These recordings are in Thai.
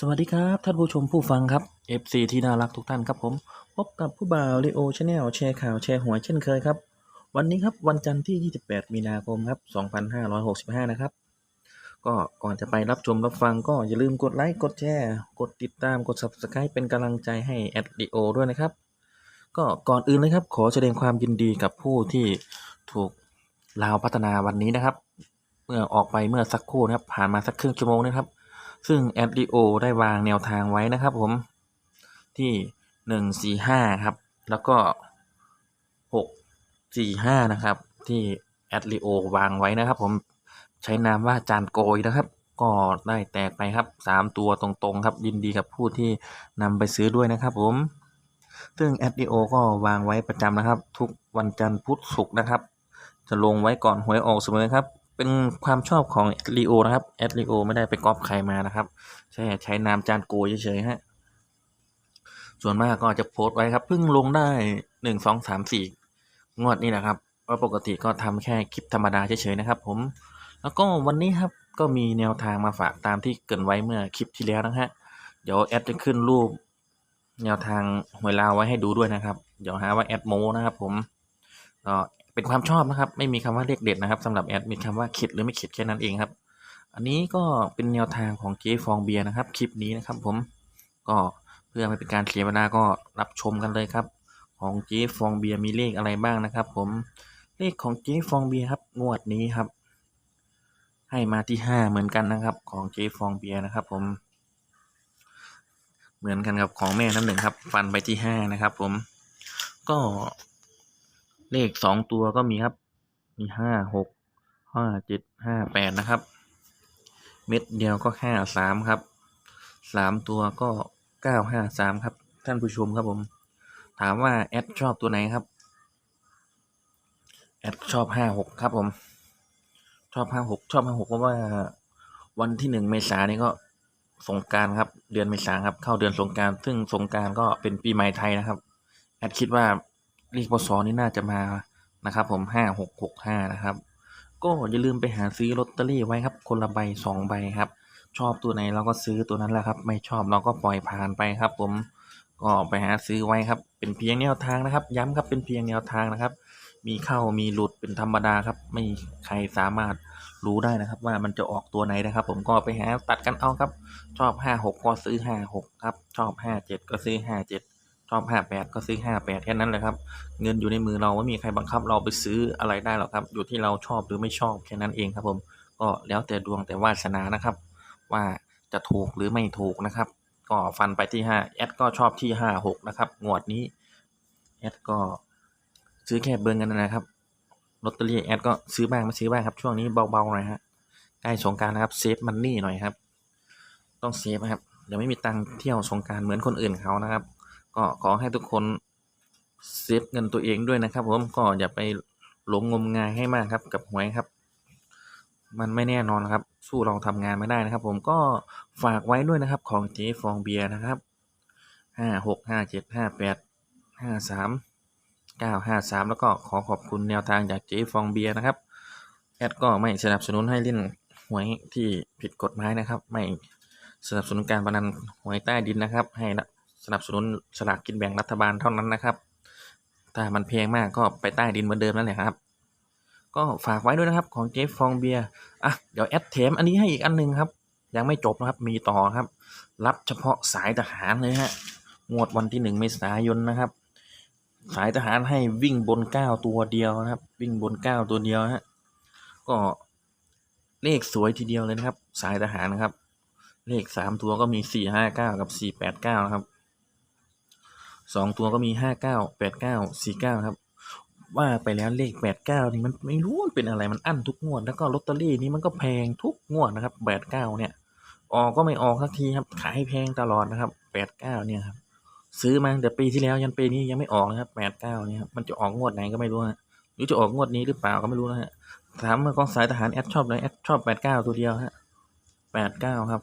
สวัสดีครับ ท่านผู้ชมผู้ฟังครับ FC ที่น่ารักทุกท่านครับผม พบกับผู้บ่าวเลโอชาแนลแชร์ข่าวแชร์หวยเช่นเคยครับ วันนี้ครับวันจันทร์ที่ 28 มีนาคมครับ 2565 นะครับ ก็ก่อนจะไปรับชมรับฟังก็อย่าลืมกดไลค์กดแชร์กดติดตามกด Subscribe เป็นกำลังใจให้แอดลีโอด้วยนะครับ ก็ก่อนอื่นเลยครับ ขอแสดงความยินดีกับผู้ที่ถูกลาวพัฒนาวันนี้นะครับ เมื่อออกไปเมื่อสักครู่นะครับผ่านมาสักครึ่งชั่วโมงนะครับ ซึ่งแอด o โอได้วางแนวทางไว้นะครับผมที่หนึ่งสี่ห้าครับ แล้วก็หกสี่ห้านะครับ ที่แอด o โอวางไว้นะครับ ผมใช้นามว่าจานโกยนะครับ ก็ได้แตกไปครับสามตัวตรงๆ ครับ ยินดีกับผู้ที่นำไปซื้อด้วยนะครับผม ซึ่งแอด o โอก็วางไว้ประจำนะครับ ทุกวันจันทร์พุธศุกร์นะครับ จะลงไว้ก่อนหวยออกเสมอครับ เป็นความชอบของแอดลีโอนะครับแอดลีโอไม่ได้ไปก๊อปใครมานะครับ ใช่ใช้นามจานโกยเฉยๆฮะส่วนมากก็จะโพสต์ไว้ครับเพิ่งลงได้หนึ่งสองสามสี่งวดนี้นะครับเพราะปกติก็ทำแค่คลิปธรรมดาเฉยๆนะครับ ผม แล้วก็วันนี้ครับก็มีแนวทางมาฝากตามที่เกินไว้เมื่อคลิปที่แล้วนะฮะเดี๋ยวแอดจะขึ้นรูป แนวทางหวยลาวไว้ให้ดูด้วยนะครับ เดี๋ยวหาว่าแอดโมนะครับ ผมก็ เป็นความชอบนะครับ ไม่มีคำว่าเลขเด็ดนะครับสำหรับแอดมีคำว่าขิดหรือไม่ขิดแค่นั้นเองครับ อันนี้ก็เป็นแนวทางของเจ๊ฟองเบียร์นะครับ คลิปนี้นะครับ ผมก็เพื่อไม่เป็นการเสียเวลาก็รับชมกันเลยครับ ของเจ๊ฟองเบียร์มีเลขอะไรบ้างนะครับ ผมเลขของเจ๊ฟองเบียร์ครับงวดนี้ครับ ให้มาที่ห้าเหมือนกันนะครับ ของเจ๊ฟองเบียร์นะครับ ผม เหมือนกันกับของแม่น้ำหนึ่งครับ ฟันไปที่ห้านะครับ ผมก็ เลขสองตัวก็มีครับ มีห้าหกห้าเจ็ดห้าแปดนะครับ เม็ดเดียวก็ห้าสามครับสามตัวก็เก้าห้าสามครับ ท่านผู้ชมครับผม ถามว่าแอดชอบตัวไหนครับ แอดชอบห้าหกครับผม ชอบห้าหกชอบห้าหกเพราะว่าวันที่หนึ่งเมษายนนี่ก็สงกรารครับ เดือนเมษาครับ เข้าเดือนสงกราร ซึ่งสงกรารก็เป็นปีใหม่ไทยนะครับ แอดคิดว่า เลขพศนี่น่าจะมานะครับ ผมห้าหกหกห้านะครับ ก็อย่าลืมไปหาซื้อลอตเตอรี่ไว้ครับ คนละใบสองใบครับ ชอบตัวไหนเราก็ซื้อตัวนั้นแหละครับ ไม่ชอบเราก็ปล่อยผ่านไปครับ ผมก็ไปหาซื้อไว้ครับ เป็นเพียงแนวทางนะครับ ย้ำครับเป็นเพียงแนวทางนะครับ มีเข้ามีหลุดเป็นธรรมดาครับ ไม่ใครสามารถรู้ได้นะครับ ว่ามันจะออกตัวไหนนะครับ ผมก็ไปหาตัดกันเอาครับ ชอบห้าหกก็ซื้อห้าหกครับ ชอบห้าเจ็ดก็ซื้อห้าเจ็ด ชอบห้าแปดก็ซื้อห้าแปดแค่นั้นเลยครับ เงินอยู่ในมือเราไม่มีใครบังคับเราไปซื้ออะไรได้หรอกครับ อยู่ที่เราชอบหรือไม่ชอบแค่นั้นเองครับผม ก็แล้วแต่ดวงแต่วาสนานะครับ ว่าจะถูกหรือไม่ถูกนะครับ ก็ฟันไปที่ห้าแอดก็ชอบที่ห้าหกนะครับ งวดนี้ แอดก็ซื้อแค่เบิร์กันนะครับ ลอตเตอรี่แอดก็ซื้อบ้างไม่ซื้อบ้างครับ ช่วงนี้เบาๆหน่อยฮะ ใกล้สงการนะครับ เซฟมันนี่หน่อยครับ ต้องเซฟครับ เดี๋ยวไม่มีตังค์เที่ยวสงการเหมือนคนอื่นเขานะครับ ก็ขอให้ทุกคนเซฟเงินตัวเองด้วยนะครับ ผมก็อย่าไปหลงงมงายให้มากครับกับหวยครับ มันไม่แน่นอนครับ สู้เราทำงานไม่ได้นะครับ ผมก็ฝากไว้ด้วยนะครับ ของเจ๊ฟองเบียร์นะครับห้าหกห้าเจ็ดห้าแปดห้าสามเก้าห้าสามแล้วก็ขอขอบคุณแนวทางจากเจ๊ฟองเบียร์นะครับแอดก็ไม่สนับสนุนให้เล่นหวยที่ผิดกฎหมายนะครับ ไม่สนับสนุนการพนันหวยใต้ดินนะครับ ให้นะ สนับสนุนสลากกินแบ่งรัฐบาลเท่านั้นนะครับ ถ้ามันแพงมากก็ไปใต้ดินเหมือนเดิมนั่นแหละครับ ก็ฝากไว้ด้วยนะครับของเจฟฟองเบียร์อะเดี๋ยวแอดเทมอันนี้ให้อีกอันหนึ่งครับ ยังไม่จบนะครับมีต่อครับ รับเฉพาะสายทหารเลยฮะงวดวันที่หนึ่งเมษายนนะครับ สายทหารให้วิ่งบนเก้าตัวเดียวนะครับ วิ่งบนเก้าตัวเดียวฮะก็เลขสวยทีเดียวเลยนะครับ สายทหารนะครับ เลขสามตัวก็มีสี่ห้าเก้ากับสี่แปดเก้านะครับ สองตัวก็มีห้าเก้าแปดเก้าสี่เก้าครับ ว่าไปแล้วเลขแปดเก้านี่มันไม่รู้มันเป็นอะไรมันอั้นทุกงวด แล้วก็ลอตเตอรี่นี่มันก็แพงทุกงวดนะครับแปดเก้าเนี่ย ออกก็ไม่ออกสักทีครับ ขายแพงตลอดนะครับแปดเก้าเนี่ยครับ ซื้อมาแต่ปีที่แล้วยันปีนี้ยังไม่ออกนะครับแปดเก้าเนี่ยครับมันจะออกงวดไหนก็ไม่รู้ฮะหรือจะออกงวดนี้หรือเปล่าก็ไม่รู้นะฮะถามเมื่อกองสายทหารแอดชอบเลยแอดชอบแปดเก้าตัวเดียวฮะแปดเก้าครับ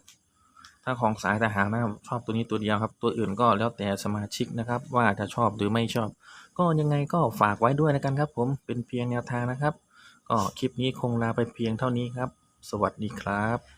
ถ้าของสายทหารนะครับชอบตัวนี้ตัวเดียวครับ ตัวอื่นก็แล้วแต่สมาชิกนะครับ ว่าจะชอบหรือไม่ชอบ ก็ยังไงก็ฝากไว้ด้วยนะกันครับ ผมเป็นเพียงแนวทางนะครับ ก็คลิปนี้คงลาไปเพียงเท่านี้ครับ สวัสดีครับ